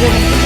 Thank you.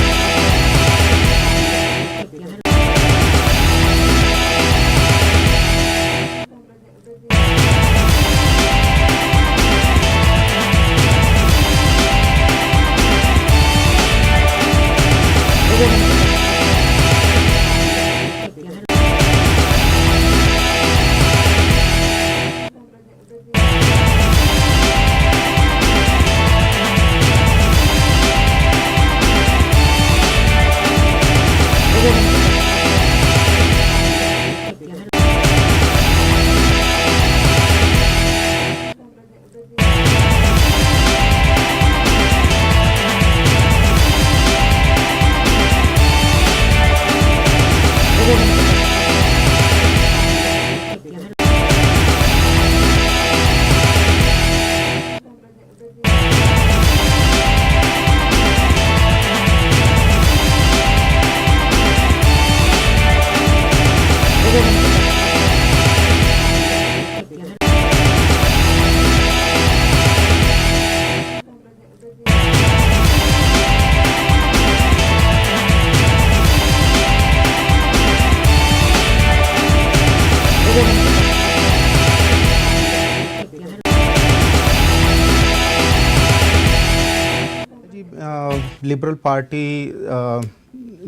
Liberal party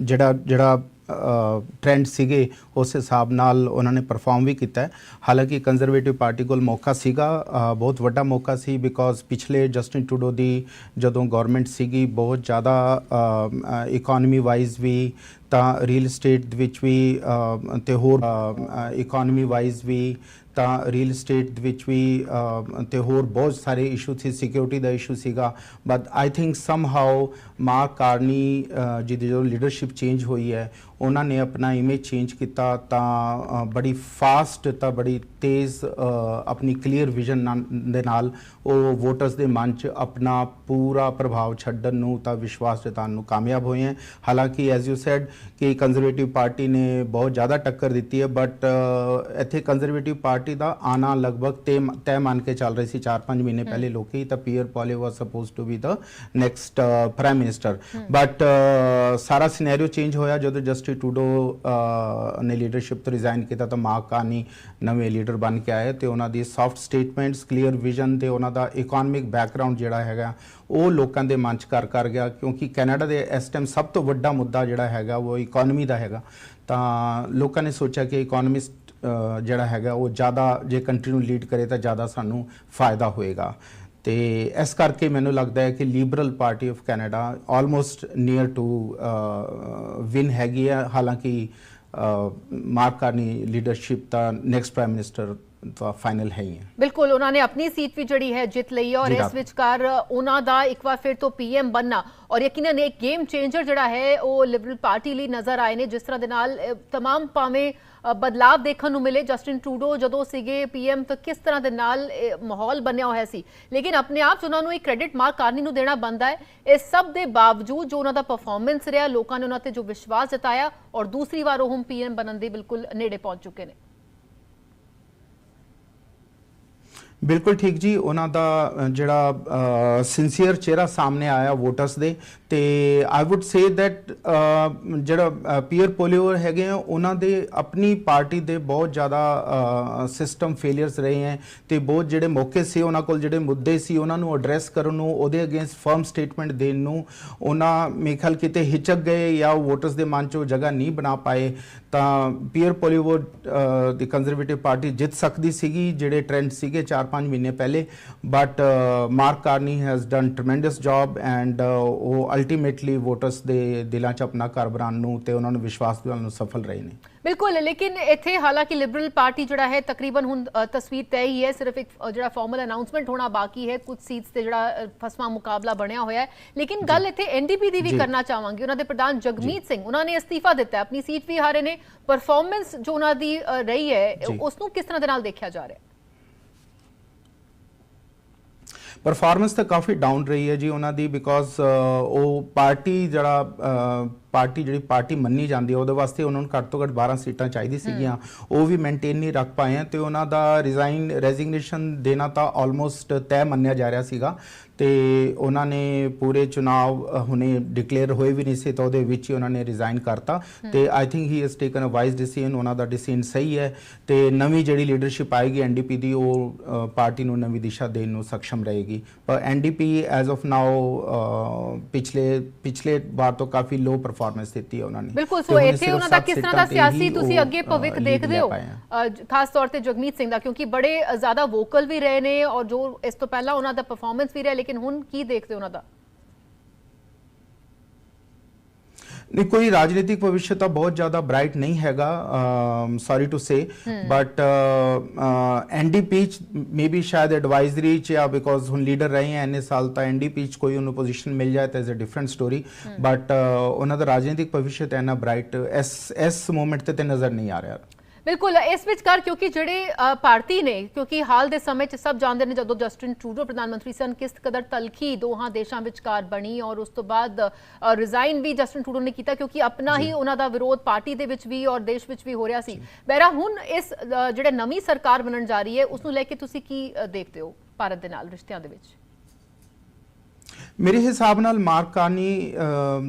ਜਿਹੜਾ ਜਿਹੜਾ trend ਸੀਗੇ ਉਸ ਹਿਸਾਬ ਨਾਲ ਉਹਨਾਂ ਨੇ ਪਰਫਾਰਮ ਵੀ ਕੀਤਾ ਹਾਲਾਂਕਿ ਕੰਜ਼ਰਵੇਟਿਵ ਪਾਰਟੀ ਕੋਲ ਮੌਕਾ ਸੀਗਾ ਬਹੁਤ ਵੱਡਾ ਮੌਕਾ ਸੀ ਬਿਕੋਜ਼ ਪਿਛਲੇ ਜਸਟਿਨ ਟੂਡੋ ਦੀ ਜਦੋਂ ਗਵਰਨਮੈਂਟ ਸੀਗੀ ਬਹੁਤ ਜ਼ਿਆਦਾ ਇਕਨੋਮੀ ਵਾਈਜ਼ ਵੀ ਤਾਂ ਰੀਅਲ ਏਸਟੇਟ ਵਿੱਚ ਵੀ ਅ, ਤੇ ਹੋਰ ਇਕਨੋਮੀ ਵਾਈਜ਼ ਵੀ ਤਾਂ ਰੀਅਲ ਏਸਟੇਟ ਦੇ ਵਿੱਚ ਵੀ ਅ, ਤੇ ਹੋਰ ਬਹੁਤ ਸਾਰੇ ਇਸ਼ੂ ਸੀ ਸਿਕਿਉਰਿਟੀ ਦਾ ਇਸ਼ੂ ਸੀਗਾ। But I think somehow Mark Carney ਜਿਹਦੀ ਜੋ ਲੀਡਰਸ਼ਿਪ ਚੇਂਜ ਹੋਈ ਹੈ ਉਹਨਾਂ ਨੇ ਆਪਣਾ ਇਮੇਜ ਚੇਂਜ ਕੀਤਾ ਤਾਂ ਬੜੀ ਫਾਸਟ ਤਾਂ ਬੜੀ ਤੇਜ਼ ਆਪਣੀ ਕਲੀਅਰ ਵਿਜ਼ਨ ਦੇ ਨਾਲ ਉਹ ਵੋਟਰਸ ਦੇ ਮਨ 'ਚ ਆਪਣਾ ਪੂਰਾ ਪ੍ਰਭਾਵ ਛੱਡਣ ਨੂੰ ਤਾਂ ਵਿਸ਼ਵਾਸ ਜਤਾਉਣ ਨੂੰ ਕਾਮਯਾਬ ਹੋਏ ਹੈ। ਹਾਲਾਂਕਿ ਐਜ਼ ਯੂ ਸੈਡ ਕਿ ਕੰਜ਼ਰਵੇਟਿਵ ਪਾਰਟੀ ਨੇ ਬਹੁਤ ਜ਼ਿਆਦਾ ਟੱਕਰ ਦਿੱਤੀ ਹੈ ਬਟ ਇੱਥੇ ਕੰਜ਼ਰਵੇਟਿਵ ਪਾਰਟੀ ਦਾ ਆਣਾ ਲਗਭਗ ਤੈਅ ਮੰਨ ਕੇ ਚੱਲ ਰਹੀ ਸੀ 4-5 ਮਹੀਨੇ ਪਹਿਲੇ ਲੋਕੀ ਤਾਂ Pierre Poilievre was supposed to be the next prime minister but ਸਾਰਾ ਸਿਨੈਰੀਓ ਚੇਂਜ ਹੋਇਆ ਜਦੋਂ ਜਸਟਿਸ ਟੂਡੋ ਨੇ ਲੀਡਰਸ਼ਿਪ ਤੋਂ ਰਿਜ਼ਾਈਨ ਕੀਤਾ ਤਾਂ ਮਾਰਕ ਕਾਨੀ ਨਵੇਂ ਲੀਡਰ ਬਣ ਕੇ ਆਏ ਤੇ ਉਹਨਾਂ ਦੀ ਸੌਫਟ ਸਟੇਟਮੈਂਟਸ ਕਲੀਅਰ ਵਿਜ਼ਨ ਤੇ ਉਹਨਾਂ ਦਾ ਇਕਨੋਮਿਕ ਬੈਕਗ੍ਰਾਉਂਡ ਜਿਹੜਾ ਹੈਗਾ ਉਹ ਲੋਕਾਂ ਦੇ ਮਨ 'ਚ ਘਰ ਕਰ ਗਿਆ ਕਿਉਂਕਿ ਕੈਨੇਡਾ ਦੇ ਇਸ ਟਾਈਮ ਸਭ ਤੋਂ ਵੱਡਾ ਮੁੱਦਾ ਜਿਹੜਾ ਹੈਗਾ ਉਹ ਇਕਨੋਮੀ ਦਾ ਹੈਗਾ। ਤਾਂ ਲੋਕਾਂ ਨੇ ਸੋਚਿਆ ਕਿ ਇਕਨੋਮਿਸਟ ਜਿਹੜਾ ਹੈਗਾ ਉਹ ਜ਼ਿਆਦਾ ਜੇ ਕੰਟਰੀ ਨੂੰ ਲੀਡ ਕਰੇ ਤਾਂ ਜ਼ਿਆਦਾ ਸਾਨੂੰ ਫਾਇਦਾ ਹੋਏਗਾ। ਤੇ ਇਸ ਕਰਕੇ ਮੈਨੂੰ ਲੱਗਦਾ ਹੈ ਕਿ Liberal Party of Canada almost near to win ਹੈਗੀ ਹੈ। ਹਾਲਾਂਕਿ ਮਾਰਕ ਕਾਰਨੀ ਲੀਡਰਸ਼ਿਪ ਤਾਂ ਨੈਕਸਟ ਪ੍ਰਾਈਮ ਮਿਨਿਸਟਰ ਤਾਂ ਫਾਈਨਲ ਹੈ ਹੀ ਹੈ। ਬਿਲਕੁਲ ਉਹਨਾਂ ਨੇ ਆਪਣੀ ਸੀਟ ਵੀ ਜਿਹੜੀ ਹੈ ਜਿੱਤ ਲਈ ਹੈ ਔਰ ਇਸ। ਵਿਚਕਾਰ ਉਹਨਾਂ ਦਾ ਇੱਕ ਵਾਰ ਫਿਰ ਤੋਂ ਪੀਐਮ ਬੰਨਾ ਔਰ ਯਕੀਨਨ ਇੱਕ ਗੇਮ ਚੇਂਜਰ ਜਿਹੜਾ ਹੈ ਉਹ ਲਿਬਰਲ ਪਾਰਟੀ ਲਈ ਨਜ਼ਰ ਆਏ ਨੇ। ਜਿਸ ਤਰ੍ਹਾਂ ਦੇ ਨਾਲ ਤਮਾਮ ਭਾਵੇਂ ਅ, ਬਦਲਾਵ ਦੇਖਣ ਨੂੰ ਮਿਲੇ। ਜਸਟਿਨ ਟਰੂਡੋ ਜਦੋਂ ਸੀਗੇ ਪੀਐਮ ਤਾਂ ਕਿਸ ਤਰ੍ਹਾਂ ਦੇ ਨਾਲ ਇਹ ਮਾਹੌਲ ਬਣਿਆ ਹੋਇਆ ਸੀ। ਲੇਕਿਨ ਆਪਣੇ ਆਪ 'ਚ ਉਹਨਾਂ ਨੂੰ ਇੱਕ ਕ੍ਰੈਡਿਟ ਮਾਰਕ ਕਾਰਨੀ ਨੂੰ ਦੇਣਾ ਬੰਦਾ ਹੈ। ਇਸ ਸਭ ਦੇ ਬਾਵਜੂਦ ਜੋ ਉਹਨਾਂ ਦਾ ਪਰਫਾਰਮੈਂਸ ਰਿਹਾ ਲੋਕਾਂ ਨੇ ਉਹਨਾਂ ਤੇ ਜੋ ਵਿਸ਼ਵਾਸ ਜਤਾਇਆ ਔਰ ਦੂਸਰੀ ਵਾਰ ਉਹ ਹੁਣ ਪੀਐਮ ਬਣਨ ਦੇ ਬਿਲਕੁਲ ਨੇੜੇ ਪਹੁੰਚ ਚੁੱਕੇ ਨੇ। ਬਿਲਕੁਲ ਠੀਕ ਜੀ, ਉਹਨਾਂ ਦਾ ਜਿਹੜਾ ਸਿੰਸੀਅਰ ਚਿਹਰਾ ਸਾਹਮਣੇ ਆਇਆ ਵੋਟਰਸ ਦੇ ਤੇ ਆਈ ਊਡ ਸੇ that ਜਿਹੜਾ ਪੀਅਰ ਪੋਲੀਓਰ ਹੈਗੇ ਆ, ਉਹਨਾਂ ਦੇ ਆਪਣੀ ਪਾਰਟੀ ਦੇ ਬਹੁਤ ਜ਼ਿਆਦਾ ਸਿਸਟਮ ਫੇਲਿਅਰਸ ਰਹੇ ਹੈ ਤੇ ਬਹੁਤ ਜਿਹੜੇ ਮੌਕੇ ਸੀ, ਉਹਨਾਂ ਕੋਲ ਜਿਹੜੇ ਮੁੱਦੇ ਸੀ, ਉਹਨਾਂ ਨੂੰ ਐਡਰੈਸ ਕਰਨ ਨੂੰ, ਉਹਦੇ ਅਗੇਂਸਟ ਫਰਮ ਸਟੇਟਮੈਂਟ ਦੇਣ ਨੂੰ, ਉਹਨਾਂ ਮੇਰੇ ਕਿਤੇ ਹਿਚਕ ਗਏ ਜਾਂ ਵੋਟਰਸ ਦੇ ਮਨ 'ਚ ਉਹ ਜਗ੍ਹਾ ਨਹੀਂ ਬਣਾ ਪਾਏ, ਤਾਂ ਪੀਅਰ ਪੋਲੀਵੋਡ ਦੀ ਕੰਜ਼ਰਵੇਟਿਵ ਪਾਰਟੀ ਜਿੱਤ ਸਕਦੀ ਸੀਗੀ, ਜਿਹੜੇ ਟ੍ਰੈਂਡ ਸੀਗੇ ਚਾਰ 4-5 ਮਹੀਨੇ ਪਹਿਲੇ but Mark Carney has done tremendous job and ਉਹ ਅਲਟੀਮੇਟਲੀ ਵੋਟਰਸ ਦੇ ਦਿਲਾਂ 'ਚ ਆਪਣਾ ਘਰ ਬਣਾਉਣ ਨੂੰ ਤੇ ਉਹਨਾਂ ਨੂੰ ਵਿਸ਼ਵਾਸ ਦਿਵਾਉਣ ਨੂੰ ਸਫਲ ਰਹੇ ਨੇ। ਬਿਲਕੁਲ ਲੇਕਿਨ ਇੱਥੇ ਹਾਲਾਂਕਿ ਲਿਬਰਲ ਪਾਰਟੀ ਜਿਹੜਾ ਹੈ ਤਕਰੀਬਨ ਹੁਣ ਤਸਵੀਰ ਤੈਅ ਹੀ ਹੈ ਸਿਰਫ ਇੱਕ ਜਿਹੜਾ ਫਾਰਮਲ ਅਨਾਉਂਸਮੈਂਟ ਹੋਣਾ ਬਾਕੀ ਹੈ ਕੁਝ ਸੀਟਸ ਤੇ ਜਿਹੜਾ ਫਸਵਾਂ ਮੁਕਾਬਲਾ ਬਣਿਆ ਹੋਇਆ ਹੈ। ਲੇਕਿਨ ਗੱਲ ਇੱਥੇ ਐਨਡੀਪੀ ਦੀ ਵੀ। ਕਰਨਾ ਚਾਹਾਂਗੀ। ਉਹਨਾਂ ਦੇ ਪ੍ਰਧਾਨ ਜਗਮੀਤ ਸਿੰਘ ਉਹਨਾਂ ਨੇ ਅਸਤੀਫਾ ਦਿੱਤਾ ਆਪਣੀ ਸੀਟ ਵੀ ਹਾਰੇ ਨੇ। ਪਰਫਾਰਮੈਂਸ ਜੋ ਉਹਨਾਂ ਦੀ ਰਹੀ ਹੈ। ਉਸ ਨੂੰ ਕਿਸ ਤਰ੍ਹਾਂ ਦੇ ਨਾਲ ਦੇਖਿਆ ਜਾ ਰਿਹਾ ਹੈ? ਪਰਫਾਰਮੈਂਸ ਤਾਂ ਕਾਫੀ ਡਾਊਨ ਰਹੀ ਹੈ ਜੀ ਉਹਨਾਂ ਦੀ ਬਿਕੋਜ਼ ਉਹ ਪਾਰਟੀ ਜਿਹੜਾ ਪਾਰਟੀ ਜਿਹੜੀ ਪਾਰਟੀ ਮੰਨੀ ਜਾਂਦੀ ਹੈ ਉਹਦੇ ਵਾਸਤੇ ਉਹਨਾਂ ਨੂੰ ਘੱਟ ਤੋਂ ਘੱਟ 12 ਸੀਟਾਂ ਚਾਹੀਦੀ ਸੀਗੀਆਂ। ਉਹ ਵੀ ਮੇਨਟੇਨ ਨਹੀਂ ਰੱਖ ਪਾਏ ਤੇ ਉਹਨਾਂ ਦਾ ਰਿਜ਼ਾਈਨ ਰੈਜ਼ਿਗਨੇਸ਼ਨ ਦੇਣਾ ਤਾਂ ਆਲਮੋਸਟ ਤੈਅ ਮੰਨਿਆ ਜਾ ਰਿਹਾ ਸੀਗਾ। ਤੇ ਉਹਨਾਂ ਨੇ ਪੂਰੇ ਚੁਣਾਵ ਅ, ਹੁਣੇ ਡਿਕਲੇਅਰ ਹੋਏ ਵੀ ਨਹੀਂ ਸੀ ਤਾਂ ਉਹਦੇ ਵਿੱਚ ਹੀ ਉਹਨਾਂ ਨੇ ਰਿਜ਼ਾਈਨ ਕਰਤਾ। ਤੇ I think he has taken a wise decision ਉਹਨਾਂ ਦਾ ਡਿਸੀਜਨ ਸਹੀ ਹੈ। ਤੇ ਨਵੀਂ ਜਿਹੜੀ ਲੀਡਰਸ਼ਿਪ ਆਏਗੀ ਐਨਡੀਪੀ ਦੀ ਉਹ ਪਾਰਟੀ ਨੂੰ ਨਵੀਂ ਦਿਸ਼ਾ ਦੇਣ ਨੂੰ ਸક્ષਮ ਰਹੇਗੀ। ਪਰ ਐਨਡੀਪੀ ਐਜ਼ ਆਫ ਨਾਓ ਪਿਛਲੇ ਪਿਛਲੇ ਵਾਰ ਤੋਂ ਕਾਫੀ ਲੋ ਪਰਫਾਰਮੈਂਸ ਦਿੱਤੀ ਹੈ ਉਹਨਾਂ ਨੇ। ਬਿਲਕੁਲ ਸੋ ਇੱਥੇ ਉਹਨਾਂ ਦਾ ਕਿਸ ਤਰ੍ਹਾਂ ਦਾ ਸਿਆਸੀ ਤੁਸੀਂ ਅੱਗੇ ਭਵਿੱਖ ਦੇਖਦੇ ਹੋ? ਖਾਸ ਤੌਰ ਤੇ ਜਗਮੀਤ ਸਿੰਘ ਦਾ ਕਿਉਂਕਿ ਬੜੇ ਜ਼ਿਆਦਾ ਵੋਕਲ ਵੀ ਰਹੇ ਨੇ ਔਰ ਜੋ ਇਸ ਤੋਂ ਪਹਿਲਾਂ ਉਹਨਾਂ ਦਾ ਪਰਫਾਰਮੈਂਸ ਵੀ ਰਿਹਾ ਲੇਕਿਨ ਹੁਣ ਕੀ ਦੇਖਦੇ ਹੋ ਉਹਨਾਂ ਦਾ? ਨਹੀਂ ਕੋਈ ਰਾਜਨੀਤਿਕ ਭਵਿੱਖ ਤਾਂ ਬਹੁਤ ਜ਼ਿਆਦਾ ਬ੍ਰਾਈਟ ਨਹੀਂ ਹੈਗਾ sorry to say but NDP ਚ ਮੇਬੀ ਸ਼ਾਇਦ ਐਡਵਾਈਜ਼ਰੀ ਚ ਆ ਬਿਕੋਜ਼ ਹੁਣ ਲੀਡਰ ਰਹੇ ਹੈ ਇੰਨੇ ਸਾਲ ਤਾਂ ਐਨਡੀਪੀ ਚ ਕੋਈ ਉਹਨੂੰ ਪੋਜੀਸ਼ਨ ਮਿਲ ਜਾਏ ਤਾਂ is a different story but ਉਹਨਾਂ ਦਾ ਰਾਜਨੀਤਿਕ ਭਵਿੱਖ ਤਾਂ ਇੰਨਾ ਬ੍ਰਾਈਟ ਇਸ ਇਸ ਮੂਮੈਂਟ ਤੇ ਤੇ ਨਜ਼ਰ ਨਹੀਂ ਆ ਰਿਹਾ ਬਿਲਕੁਲ ਇਸ ਵਿਚਕਾਰ ਕਿਉਂਕਿ ਜਿਹੜੇ ਭਾਰਤੀ ਨੇ ਕਿਉਂਕਿ ਹਾਲ ਦੇ ਸਮੇਂ 'ਚ ਸਭ ਜਾਣਦੇ ਨੇ ਜਦੋਂ ਜਸਟਿਨ ਟਰੂਡੋ ਪ੍ਰਧਾਨ ਮੰਤਰੀ ਸਨ ਕਿਸ ਕਦਰ ਤਲਖੀ ਦੋਹਾਂ ਦੇਸ਼ਾਂ ਵਿਚਕਾਰ ਬਣੀ ਔਰ ਉਸ ਤੋਂ ਬਾਅਦ ਰਿਜ਼ਾਈਨ ਵੀ ਜਸਟਿਨ ਟਰੂਡੋ ਨੇ ਕੀਤਾ ਕਿਉਂਕਿ ਆਪਣਾ ਹੀ ਉਹਨਾਂ ਦਾ ਵਿਰੋਧ ਪਾਰਟੀ ਦੇ ਵਿੱਚ ਵੀ ਔਰ ਦੇਸ਼ ਵਿੱਚ ਵੀ ਹੋ ਰਿਹਾ ਸੀ। ਬਹਿਰਾ ਹੁਣ ਇਸ ਜਿਹੜੇ ਨਵੀਂ ਸਰਕਾਰ ਬਣਨ ਜਾ ਰਹੀ ਹੈ ਉਸ ਨੂੰ ਲੈ ਕੇ ਤੁਸੀਂ ਕੀ ਦੇਖਦੇ ਹੋ ਭਾਰਤ ਦੇ ਨਾਲ ਰਿਸ਼ਤਿਆਂ ਦੇ ਵਿੱਚ? ਮੇਰੇ ਹਿਸਾਬ ਨਾਲ ਮਾਰਕ ਕਾਰਨੀ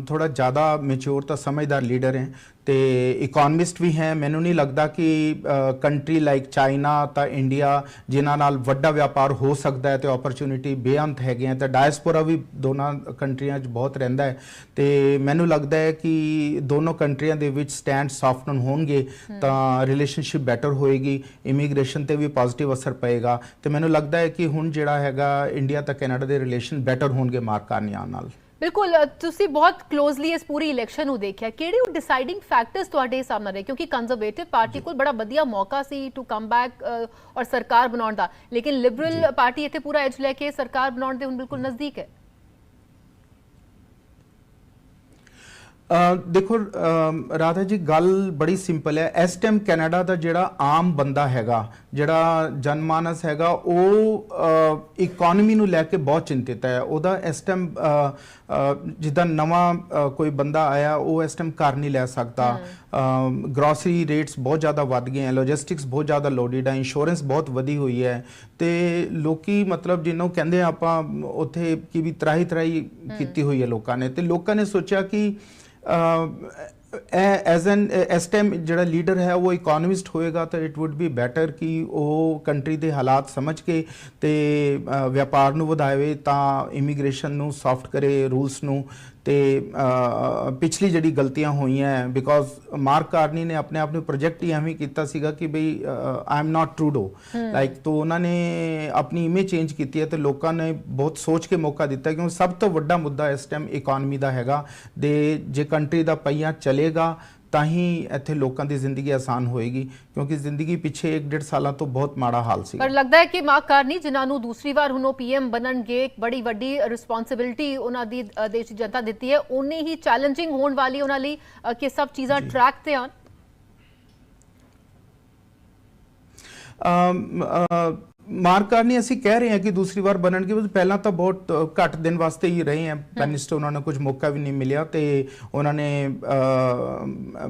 ਥੋੜਾ ਜ਼ਿਆਦਾ ਮੈਚੁਰ ਤਾਂ ਸਮਝਦਾਰ ਲੀਡਰ ਹੈ ਤੇ ਇਕਨੋਮਿਸਟ ਵੀ ਹੈ। ਮੈਨੂੰ ਨਹੀਂ ਲੱਗਦਾ ਕਿ ਕੰਟਰੀ ਲਾਈਕ ਚਾਈਨਾ ਤਾਂ ਇੰਡੀਆ ਜਿਨ੍ਹਾਂ ਨਾਲ ਵੱਡਾ ਵਪਾਰ ਹੋ ਸਕਦਾ ਹੈ ਤੇ ਓਪਰਚ्युनिटी ਬੇਅੰਤ ਹੈਗੇ ਆ ਤਾਂ ਡਾਇਸਪੋਰਾ ਵੀ ਦੋਨਾਂ ਕੰਟਰੀਆਂ 'ਚ ਬਹੁਤ ਰਹਿੰਦਾ ਹੈ। ਤੇ ਮੈਨੂੰ ਲੱਗਦਾ ਹੈ ਕਿ ਦੋਨੋਂ ਕੰਟਰੀਆਂ ਦੇ ਵਿੱਚ ਸਟੈਂਡ ਸੌਫਟਨ ਹੋਣਗੇ ਤਾਂ ਰਿਲੇਸ਼ਨਸ਼ਿਪ ਬੈਟਰ ਹੋਏਗੀ ਇਮੀਗ੍ਰੇਸ਼ਨ ਤੇ ਵੀ ਪੋਜ਼ਿਟਿਵ ਅਸਰ ਪਏਗਾ। ਤੇ ਮੈਨੂੰ ਲੱਗਦਾ ਹੈ ਕਿ ਹੁਣ ਜਿਹੜਾ ਹੈਗਾ ਇੰਡੀਆ ਤਾਂ ਕੈਨੇਡਾ ਦੇ ਰਿਲੇਸ਼ਨ ਬੈਟਰ ਹੋਣਗੇ ਮਾਰਕ ਕਾਰਨੀਆ ਨਾਲ। ਬਿਲਕੁਲ ਤੁਸੀਂ ਬਹੁਤ ਕਲੋਜ਼ਲੀ ਇਸ ਪੂਰੀ ਇਲੈਕਸ਼ਨ ਨੂੰ ਦੇਖਿਆ। ਕਿਹੜੇ ਉਹ ਡਿਸਾਈਡਿੰਗ ਫੈਕਟਰਸ ਤੁਹਾਡੇ ਸਾਹਮਣੇ ਰਹੇ? ਕਿਉਂਕਿ ਕੰਜ਼ਰਵੇਟਿਵ ਪਾਰਟੀ ਕੋਲ ਬੜਾ ਵਧੀਆ ਮੌਕਾ ਸੀ ਟੂ ਕਮ ਬੈਕ ਔਰ ਸਰਕਾਰ ਬਣਾਉਣ ਦਾ। ਲੇਕਿਨ ਲਿਬਰਲ ਪਾਰਟੀ ਇੱਥੇ ਪੂਰਾ ਐਜ ਲੈ ਕੇ ਸਰਕਾਰ ਬਣਾਉਣ ਦੇ ਹੁਣ ਬਿਲਕੁਲ ਨਜ਼ਦੀਕ ਹੈ। ਦੇਖੋ ਰਾਧਾ ਜੀ ਗੱਲ ਬੜੀ ਸਿੰਪਲ ਹੈ। ਇਸ ਟਾਈਮ ਕੈਨੇਡਾ ਦਾ ਜਿਹੜਾ ਆਮ ਬੰਦਾ ਹੈਗਾ ਜਿਹੜਾ ਜਨਮਾਨਸ ਹੈਗਾ ਉਹ ਇਕਨੋਮੀ ਨੂੰ ਲੈ ਕੇ ਬਹੁਤ ਚਿੰਤਿਤ ਹੈ। ਉਹਦਾ ਇਸ ਟਾਈਮ ਜਿੱਦਾਂ ਨਵਾਂ ਕੋਈ ਬੰਦਾ ਆਇਆ ਉਹ ਇਸ ਟਾਈਮ ਘਰ ਨਹੀਂ ਲੈ ਸਕਦਾ। ਗਰੋਸਰੀ ਰੇਟਸ ਬਹੁਤ ਜ਼ਿਆਦਾ ਵੱਧ ਗਏ ਹੈ ਲੌਜਿਸਟਿਕਸ ਬਹੁਤ ਜ਼ਿਆਦਾ ਲੋਡਡ ਹੈ ਇੰਸ਼ੋਰੈਂਸ ਬਹੁਤ ਵਧੀ ਹੋਈ ਹੈ। ਤੇ ਲੋਕੀ ਮਤਲਬ ਜਿਹਨੂੰ ਕਹਿੰਦੇ ਆਪਾਂ ਉੱਥੇ ਕੀ ਵੀ ਤਰਾਹੀ ਤਰਾਹੀ ਕੀਤੀ ਹੋਈ ਹੈ ਲੋਕਾਂ ਨੇ। ਤੇ ਲੋਕਾਂ ਨੇ ਸੋਚਿਆ ਕਿ ਐਜ਼ ਐਨ ਇਸ ਟਾਈਮ ਜਿਹੜਾ ਲੀਡਰ ਹੈ, ਉਹ ਇਕਨੋਮਿਸਟ ਹੋਏਗਾ, ਤਾਂ ਇਟ ਊਡ ਬੀ ਬੈਟਰ ਕਿ ਉਹ ਕੰਟਰੀ ਦੇ ਹਾਲਾਤ ਸਮਝ ਕੇ ਤੇ ਵਪਾਰ ਨੂੰ ਵਧਾਵੇ, ਤਾਂ ਇਮੀਗ੍ਰੇਸ਼ਨ ਨੂੰ ਸੌਫਟ ਕਰੇ ਰੂਲਸ ਨੂੰ ਤੇ ਪਿਛਲੀ ਜਿਹੜੀ ਗਲਤੀਆਂ ਹੋਈਆਂ ਬਿਕੋਜ਼ ਮਾਰਕ ਕਾਰਨੀ ਨੇ ਆਪਣੇ ਆਪ ਨੂੰ ਪ੍ਰੋਜੈਕਟ ਹੀ ਐਵੇਂ ਕੀਤਾ ਸੀਗਾ ਕਿ ਬਈ I am not Trudeau like ਤੋਂ ਉਹਨਾਂ ਨੇ ਆਪਣੀ ਇਮੇਜ ਚੇਂਜ ਕੀਤੀ ਹੈ ਤੇ ਲੋਕਾਂ ਨੇ ਬਹੁਤ ਸੋਚ ਕੇ ਮੌਕਾ ਦਿੱਤਾ ਕਿਉਂਕਿ ਸਭ ਤੋਂ ਵੱਡਾ ਮੁੱਦਾ ਇਸ ਟਾਈਮ ਇਕਨੋਮੀ ਦਾ ਹੈਗਾ। ਦੇ ਜੇ ਕੰਟਰੀ ਦਾ ਪਈਆ ਚੱਲੇਗਾ ਤਾਂ ਹੀ ਇੱਥੇ ਲੋਕਾਂ ਦੀ ਜ਼ਿੰਦਗੀ ਆਸਾਨ ਹੋਏਗੀ ਕਿਉਂਕਿ ਜ਼ਿੰਦਗੀ ਪਿੱਛੇ 1.5 ਸਾਲਾਂ ਤੋਂ ਬਹੁਤ ਮਾੜਾ ਹਾਲ ਸੀ ਪਰ ਲੱਗਦਾ ਹੈ ਕਿ ਮਾਰਕ ਕਾਰਨੀ ਜਿਨ੍ਹਾਂ ਨੂੰ ਦੂਸਰੀ ਵਾਰ ਹੁਣ ਉਹ ਪੀਐਮ ਬਣਨਗੇ ਇੱਕ ਬੜੀ ਵੱਡੀ ਰਿਸਪੌਂਸਿਬਿਲਟੀ ਉਹਨਾਂ ਦੀ ਅ, ਦੇਸ਼ ਦੀ ਜਨਤਾ ਦਿੱਤੀ ਹੈ ਉਨੀ ਹੀ ਚੈਲੰਜਿੰਗ ਹੋਣ ਵਾਲੀ ਉਹਨਾਂ ਲਈ ਅ, ਕਿ ਸਭ ਚੀਜ਼ਾਂ ਟਰੈਕ ਤੇ ਆਉਣ। ਅਮ, ਅ, ਮਾਰਕ ਕਾਰਨੀ ਅਸੀਂ ਕਹਿ ਰਹੇ ਹਾਂ ਕਿ ਦੂਸਰੀ ਵਾਰ ਬਣਨਗੇ ਪਹਿਲਾਂ ਤਾਂ ਬਹੁਤ ਘੱਟ ਦਿਨ ਵਾਸਤੇ ਹੀ ਰਹੇ ਹੈ। ਪ੍ਰਾਈਮ ਮਿਨਿਸਟਰ ਉਹਨਾਂ ਨੂੰ ਕੁਝ ਮੌਕਾ ਵੀ ਨਹੀਂ ਮਿਲਿਆ ਤੇ ਉਹਨਾਂ ਨੇ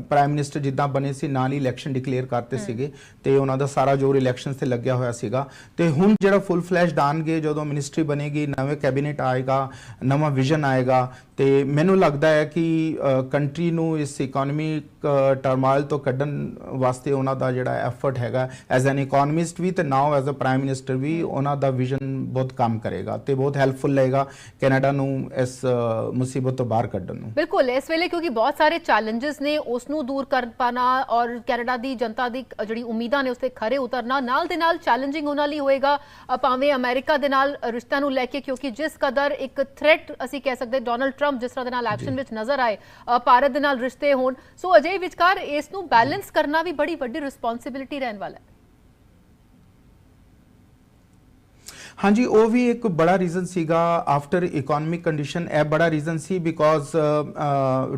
ਪ੍ਰਾਈਮ ਮਿਨਿਸਟਰ ਜਿੱਦਾਂ ਬਣੇ ਸੀ ਨਾਲ ਹੀ ਇਲੈਕਸ਼ਨ ਡਿਕਲੇਅਰ ਕਰਤੇ ਸੀਗੇ ਤੇ ਉਹਨਾਂ ਦਾ ਸਾਰਾ ਜ਼ੋਰ ਇਲੈਕਸ਼ਨਸ ਤੇ ਲੱਗਿਆ ਹੋਇਆ ਸੀਗਾ। ਤੇ ਹੁਣ ਜਿਹੜਾ ਫੁੱਲ ਫਲੈਸ਼ ਆਣਗੇ ਜਦੋਂ ਮਿਨਿਸਟਰੀ ਬਣੇਗੀ ਨਵੇਂ ਕੈਬਨਿਟ ਆਏਗਾ ਨਵਾਂ ਵਿਜ਼ਨ ਆਏਗਾ ਤੇ ਮੈਨੂੰ ਲੱਗਦਾ ਹੈ ਕਿ ਕੰਟਰੀ ਨੂੰ ਇਸ ਇਕਨੋਮਿਕ ਟਰਮਾਇਲ ਤੋਂ ਕੱਢਣ ਵਾਸਤੇ ਉਹਨਾਂ ਦਾ ਜਿਹੜਾ ਐਫਰਟ ਹੈਗਾ ਐਜ਼ ਐਨ ਇਕਨੋਮਿਸਟ ਵੀ ਤੇ now as a prime minister ਵੀ ਉਹਨਾਂ ਦਾ ਵਿਜ਼ਨ ਬਹੁਤ ਕੰਮ ਕਰੇਗਾ ਤੇ ਬਹੁਤ ਹੈਲਪਫੁਲ ਰਹੇਗਾ ਕੈਨੇਡਾ ਨੂੰ ਇਸ ਮੁਸੀਬਤ ਤੋਂ ਬਾਹਰ ਕੱਢਣ ਨੂੰ। ਬਿਲਕੁਲ, ਇਸ ਵੇਲੇ ਕਿਉਂਕਿ ਬਹੁਤ ਸਾਰੇ ਚੈਲੰਜਸ ਨੇ ਉਸ ਨੂੰ ਦੂਰ ਕਰ ਪਾਣਾ ਔਰ ਕੈਨੇਡਾ ਦੀ ਜਨਤਾ ਦੀ ਜਿਹੜੀ ਉਮੀਦਾਂ ਨੇ ਉਸ ਤੇ ਖਰੇ ਉਤਰਨਾ, ਨਾਲ ਦੇ ਨਾਲ ਚੈਲੰਜਿੰਗ ਉਹਨਾਂ ਲਈ ਹੋਏਗਾ ਭਾਵੇਂ ਅਮਰੀਕਾ ਦੇ ਨਾਲ ਰਿਸ਼ਤਿਆਂ ਨੂੰ ਲੈ ਕੇ ਕਿਉਂਕਿ ਜਿਸ ਕਦਰ ਇੱਕ ਥ੍ਰੈਟ ਅਸੀਂ ਕਹਿ ਸਕਦੇ ਡੋਨਲਡ ਟਰੰਪ ਜਿਸ ਤਰ੍ਹਾਂ ਦੇ ਨਾਲ ਐਕਸ਼ਨ ਵਿੱਚ ਨਜ਼ਰ ਆਏ ਭਾਰਤ ਦੇ ਨਾਲ ਰਿਸ਼ਤੇ ਹੋਣ ਸੋ ਅਜੇ ਵਿਚਕਾਰ ਇਸ ਨੂੰ ਬੈਲੈਂਸ ਕਰਨਾ ਵੀ ਬੜੀ ਵੱਡੀ ਰਿਸਪੌਂਸਿਬਿਲਿਟੀ ਰਹਿਣ ਵਾਲਾ ਹੈ। ਹਾਂਜੀ ਉਹ ਵੀ ਇੱਕ ਬੜਾ ਰੀਜ਼ਨ ਸੀਗਾ ਆਫਟਰ ਇਕਨੋਮਿਕ ਕੰਡੀਸ਼ਨ ਇਹ ਬੜਾ ਰੀਜ਼ਨ ਸੀ ਬਿਕੋਜ਼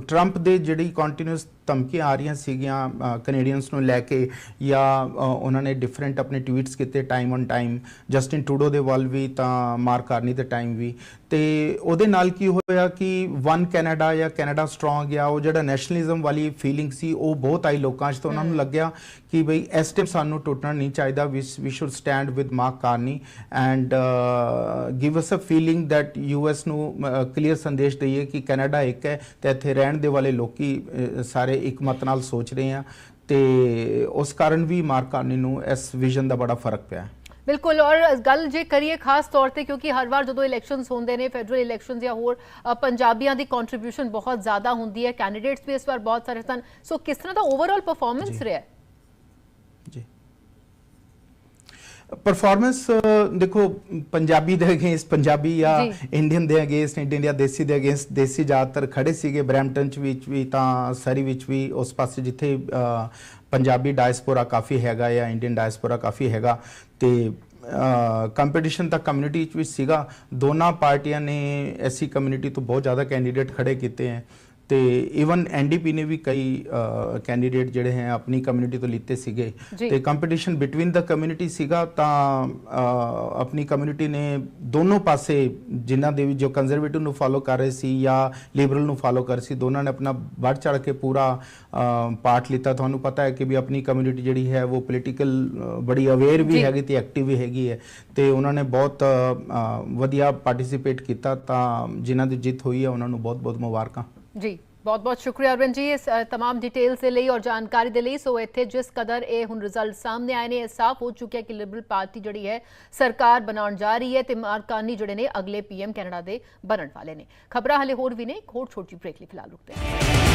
ਟਰੰਪ ਦੇ ਜਿਹੜੀ ਕੰਟੀਨਿਊਸ ਧਮਕੀਆਂ ਆ ਰਹੀਆਂ ਸੀਗੀਆਂ ਕੈਨੇਡੀਅਨਸ ਨੂੰ ਲੈ ਕੇ ਜਾਂ ਉਹਨਾਂ ਨੇ ਡਿਫਰੈਂਟ ਆਪਣੇ ਟਵੀਟਸ ਕੀਤੇ time on time Justin Trudeau ਦੇ ਵੱਲ ਵੀ ਤਾਂ ਮਾਰਕ ਕਾਰਨੀ ਦੇ ਟਾਈਮ ਵੀ। ਤੇ ਉਹਦੇ ਨਾਲ ਕੀ ਹੋਇਆ ਕਿ ਵਨ ਕੈਨੇਡਾ ਜਾਂ ਕੈਨੇਡਾ ਸਟਰੋਂਗ ਜਾਂ ਉਹ ਜਿਹੜਾ ਨੈਸ਼ਨਲਿਜ਼ਮ ਵਾਲੀ ਫੀਲਿੰਗ ਸੀ ਉਹ ਬਹੁਤ ਆਈ ਲੋਕਾਂ 'ਚ ਤਾਂ ਉਹਨਾਂ ਨੂੰ ਲੱਗਿਆ ਕਿ ਬਈ ਇਸ ਟਾਈਮ ਸਾਨੂੰ ਟੁੱਟਣਾ ਨਹੀਂ ਚਾਹੀਦਾ we should stand with Mark Carney and give us a feeling that US ਨੂੰ ਕਲੀਅਰ ਸੰਦੇਸ਼ ਦਈਏ ਕਿ ਕੈਨੇਡਾ ਇੱਕ ਹੈ ਤੇ ਇੱਥੇ ਰਹਿਣ ਦੇ ਵਾਲੇ ਲੋਕੀ ਸਾਰੇ ਇੱਕ ਮਤ ਨਾਲ ਸੋਚ ਰਹੇ ਆ ਤੇ ਉਸ ਕਾਰਨ ਵੀ ਮਾਰਕ ਕਾਰਨੀ ਨੂੰ ਇਸ ਵਿਜ਼ਨ ਦਾ ਬੜਾ ਫ਼ਰਕ ਪਿਆ। ਹੈ ਬਿਲਕੁਲ ਔਰ ਗੱਲ ਜੇ ਕਰੀਏ ਖਾਸ ਤੌਰ ਤੇ ਕਿਉਂਕਿ ਹਰ ਵਾਰ ਜਦੋਂ ਇਲੈਕਸ਼ਨਸ ਹੁੰਦੇ ਨੇ ਫੈਡਰਲ ਇਲੈਕਸ਼ਨਸ ਜਾਂ ਹੋਰ ਪੰਜਾਬੀਆਂ ਦੀ ਕੰਟਰੀਬਿਊਸ਼ਨ ਬਹੁਤ ਜ਼ਿਆਦਾ ਹੁੰਦੀ ਹੈ ਕੈਂਡੀਡੇਟਸ ਵੀ ਇਸ ਵਾਰ ਬਹੁਤ ਸਾਰੇ ਸਨ। ਸੋ ਕਿਸ ਤਰ੍ਹਾਂ ਦਾ ਓਵਰਆਲ ਪਰਫਾਰਮੈਂਸ ਰਿਹਾ ਹੈ? ਜੀ ਪਰਫਾਰਮੈਂਸ ਦੇਖੋ ਪੰਜਾਬੀ ਦੇ ਅਗੇਂਸਟ ਪੰਜਾਬੀ ਜਾਂ। ਇੰਡੀਅਨ ਦੇ ਅਗੇਂਸਟ ਇੰਡੀਅਨ ਜਾਂ ਦੇਸੀ ਦੇ ਅਗੇਂਸਟ ਦੇਸੀ ਜ਼ਿਆਦਾਤਰ ਖੜੇ ਸੀਗੇ। ਬਰੈਂਪਟਨ ਚ ਵਿੱਚ ਵੀ ਤਾਂ ਸਰੀ ਵਿੱਚ ਵੀ ਉਸ ਪਾਸੇ ਜਿੱਥੇ ਪੰਜਾਬੀ ਡਾਇਸਪੋਰਾ ਕਾਫੀ ਹੈਗਾ ਜਾਂ ਇੰਡੀਅਨ ਡਾਇਸਪੋਰਾ ਕਾਫੀ ਹੈਗਾ। ਤੇ ਕੰਪੀਟੀਸ਼ਨ ਤਾਂ ਕਮਿਊਨਿਟੀ ਵਿੱਚ ਸੀਗਾ। ਦੋਨਾਂ ਪਾਰਟੀਆਂ ਨੇ ਐਸੀ ਕਮਿਊਨਿਟੀ ਤੋਂ ਬਹੁਤ ਜ਼ਿਆਦਾ ਕੈਂਡੀਡੇਟ ਖੜੇ ਕੀਤੇ ਹੈ ਤੇ ਇਵਨ ਐਨਡੀਪੀ ਨੇ ਵੀ ਕਈ ਕੈਂਡੀਡੇਟ ਜਿਹੜੇ ਹੈ ਆਪਣੀ ਕਮਿਊਨਿਟੀ ਤੋਂ ਲਿੱਤੇ ਸੀਗੇ। ਤੇ ਕੰਪੀਟੀਸ਼ਨ ਬਿਟਵੀਨ ਦਾ ਕਮਿਊਨਿਟੀ ਸੀਗਾ ਤਾਂ ਆਪਣੀ ਕਮਿਊਨਿਟੀ ਨੇ ਦੋਨੋਂ ਪਾਸੇ ਜਿਨ੍ਹਾਂ ਦੇ ਵੀ ਜੋ ਕੰਜ਼ਰਵੇਟਿਵ ਨੂੰ ਫਾਲੋ ਕਰ ਰਹੇ ਸੀ ਜਾਂ ਲਿਬਰਲ ਨੂੰ ਫਾਲੋ ਕਰ ਰਹੇ ਸੀ ਦੋਨਾਂ ਨੇ ਆਪਣਾ ਵੱਧ ਚੜ ਕੇ ਪੂਰਾ ਪਾਰਟ ਲਿੱਤਾ ਤੁਹਾਨੂੰ ਪਤਾ ਹੈ ਕਿ ਵੀ ਆਪਣੀ ਕਮਿਊਨਿਟੀ ਜਿਹੜੀ ਹੈ ਉਹ ਪੋਲੀਟੀਕਲ ਬੜੀ ਅਵੇਅਰ ਵੀ। ਹੈਗੀ ਤੇ ਐਕਟਿਵ ਵੀ ਹੈਗੀ ਹੈ ਤੇ ਉਹਨਾਂ ਨੇ ਬਹੁਤ ਵਧੀਆ ਪਾਰਟਿਸਿਪੇਟ ਕੀਤਾ ਤਾਂ ਜਿਨ੍ਹਾਂ ਦੀ ਜਿੱਤ ਹੋਈ ਹੈ ਉਹਨਾਂ ਨੂੰ ਬਹੁਤ ਬਹੁਤ ਮੁਬਾਰਕਾਂ ਜੀ ਬਹੁਤ ਬਹੁਤ ਸ਼ੁਕਰੀਆ ਅਰਵਿੰਦ ਜੀ ਇਸ ਅ, ਤਮਾਮ ਡਿਟੇਲਸ ਦੇ ਲਈ ਔਰ ਜਾਣਕਾਰੀ ਦੇ ਲਈ। ਸੋ ਇੱਥੇ ਜਿਸ ਕਦਰ ਇਹ ਹੁਣ ਰਿਜ਼ਲਟ ਸਾਹਮਣੇ ਆਏ ਨੇ ਇਹ ਸਾਫ਼ ਹੋ ਚੁੱਕਿਆ ਕਿ ਲਿਬਰਲ ਪਾਰਟੀ ਜਿਹੜੀ ਹੈ ਸਰਕਾਰ ਬਣਾਉਣ ਜਾ ਰਹੀ ਹੈ ਤੇ ਮਾਰਕਾਨੀ ਜਿਹੜੇ ਨੇ ਅਗਲੇ ਪੀਐਮ ਕੈਨੇਡਾ ਦੇ ਬਣਨ ਵਾਲੇ ਨੇ। ਖਬਰਾਂ ਹਲੇ ਹੋਰ ਵੀ ਨੇ ਇੱਕ ਹੋਰ ਛੋਟੀ ਬ੍ਰੇਕ ਲਈ ਫਿਲਹਾਲ ਰੁਕਦੇ ਹਾਂ।